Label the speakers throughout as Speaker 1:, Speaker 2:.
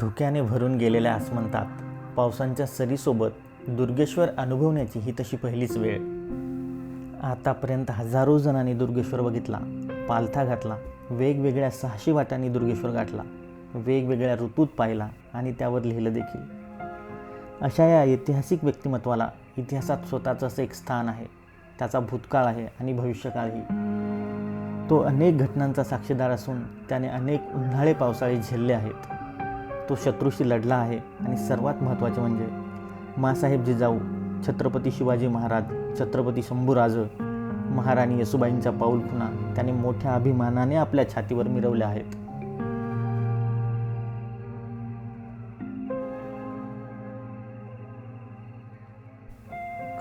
Speaker 1: धुक्याने भरून गेलेल्या आसमंतात पावसांच्या सरीसोबत दुर्गेश्वर अनुभवण्याची ही तशी पहिलीच वेळ. आतापर्यंत हजारो जणांनी दुर्गेश्वर बघितला पालथा घातला वेगवेगळ्या सहाशे वाटांनी दुर्गेश्वर गाठला वेगवेगळ्या ऋतूत पाहिला आणि त्यावर लिहिलं देखील. अशा या ऐतिहासिक व्यक्तिमत्वाला इतिहासात स्वतःचं असं एक स्थान आहे. त्याचा भूतकाळ आहे आणि भविष्यकाळही तो अनेक घटनांचा साक्षीदार असून त्याने अनेक उन्हाळे पावसाळे झेलले आहेत. तो शत्रूशी लढला आहे. आणि सर्वात महत्त्वाचे म्हणजे मासाहेब जिजाऊ छत्रपती शिवाजी महाराज छत्रपती शंभूराज महाराणी येसुबाईंचा पाऊल खुना त्याने मोठ्या अभिमानाने आपल्या छातीवर मिरवल्या आहेत.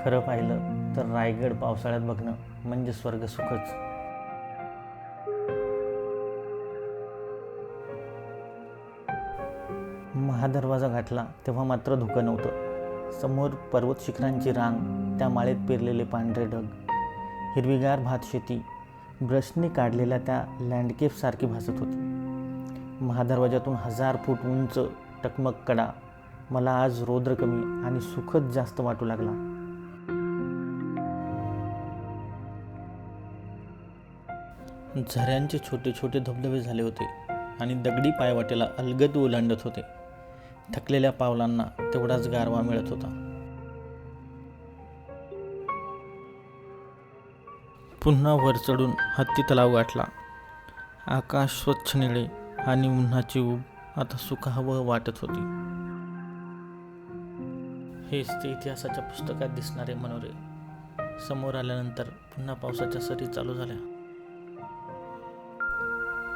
Speaker 1: खरं पाहिलं तर रायगड पावसाळ्यात बघणं म्हणजे स्वर्ग हा दरवाजा गाठला तेव्हा मात्र धुकं नव्हतं. समोर पर्वत शिखरांची रांग त्या माळेत पेरलेले पांढरे ढग हिरवीगार भात शेती ब्रशने काढलेल्या त्या लँडकेपसारखी भासत होती. महादरवाजातून हजार फूट उंच टकमक कडा मला आज रौद्र कमी आणि सुखद जास्त वाटू लागला. झऱ्यांचे छोटे छोटे धबधबे झाले होते आणि दगडी पायवाटेला अलगद ओलांडत होते. थकलेल्या पावलांना तेवढाच गारवा मिळत होता. पुन्हा वर चढून हत्ती तलाव गाठला. आकाश स्वच्छ निळे आणि उन्हाची ऊब आता सुखावं वाटत होती. हेच ते इतिहासाच्या पुस्तकात दिसणारे मनोरे. समोर आल्यानंतर पुन्हा पावसाच्या सरी चालू झाल्या.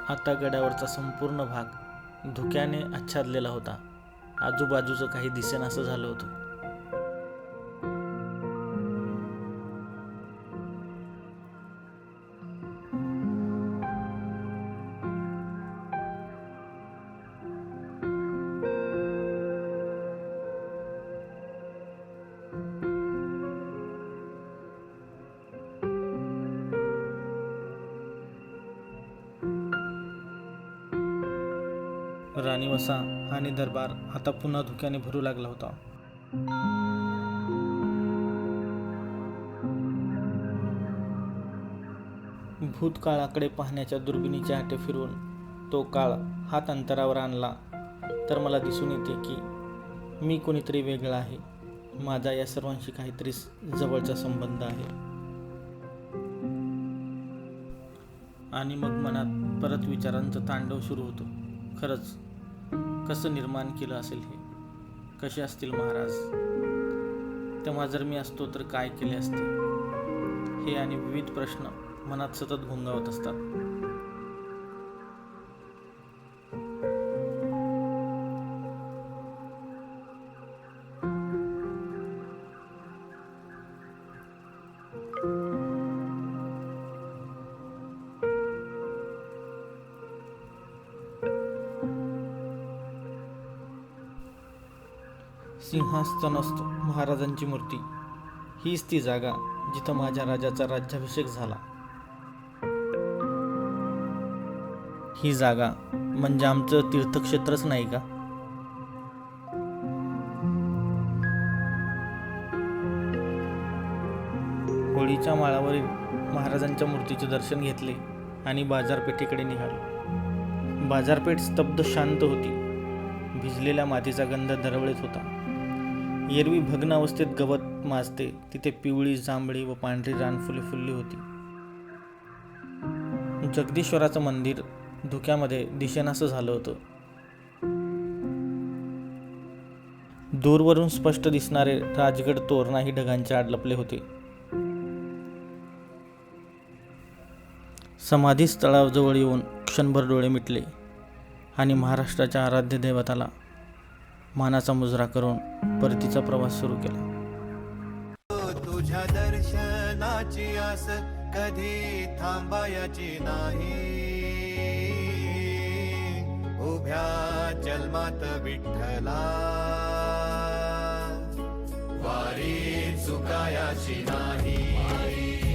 Speaker 1: आता गडावरचा संपूर्ण भाग धुक्याने आच्छादलेला होता. आजूबाजूचं काही दिसेनासं झालं होतं. राणी वसा आणि दरबार आता पुन्हा धुक्याने भरू लागला होता. भूतकाळाकडे पाहण्याच्या दुर्बिणीच्या आटे फिरून तो काळ हात अंतरावर आणला. तर मला दिसून येते की मी कोणीतरी वेगळा आहे. माझा या सर्वांशी काहीतरी जवळचा संबंध आहे. आणि मग मनात परत विचारांचं तांडव सुरू होतो. खरंच कसं निर्माण केलं असेल हे? कसे असतील महाराज? तेव्हा जर मी असतो तर काय केले असते? हे आणि विविध प्रश्न मनात सतत घोंगावत असतात. सिंहासनस्थ महाराजांची मूर्ती. हीच ती जागा जिथं माझ्या राजाचा राज्याभिषेक झाला. ही जागा म्हणजे आमचं तीर्थक्षेत्रच नाही का? होळीच्या माळावरील महाराजांच्या मूर्तीचे दर्शन घेतले आणि बाजारपेठेकडे निघालो. बाजारपेठ स्तब्ध शांत होती. भिजलेल्या मातीचा गंध दरवळत होता. एरवी भग्नावस्थेत गवत माजते. तिथे पिवळी जांभळी व पांढरी रानफुले फुलली होती. जगदीश्वराचं मंदिर धुक्यामध्ये दिशेनासं झालं होतं. दूरवरून स्पष्ट दिसणारे राजगड तोरणाही ढगांच्या आड लपले होते. समाधी स्थळाजवळ येऊन क्षणभर डोळे मिटले आणि महाराष्ट्राच्या आराध्य दैवताला मानाचा मुजरा करून परतीचा प्रवास सुरू केला.
Speaker 2: तुझ्या दर्शनाची आस कधी थांबायची नाही. उभ्या जन्मात विठ्ठला. वारी चुकायाची नाही.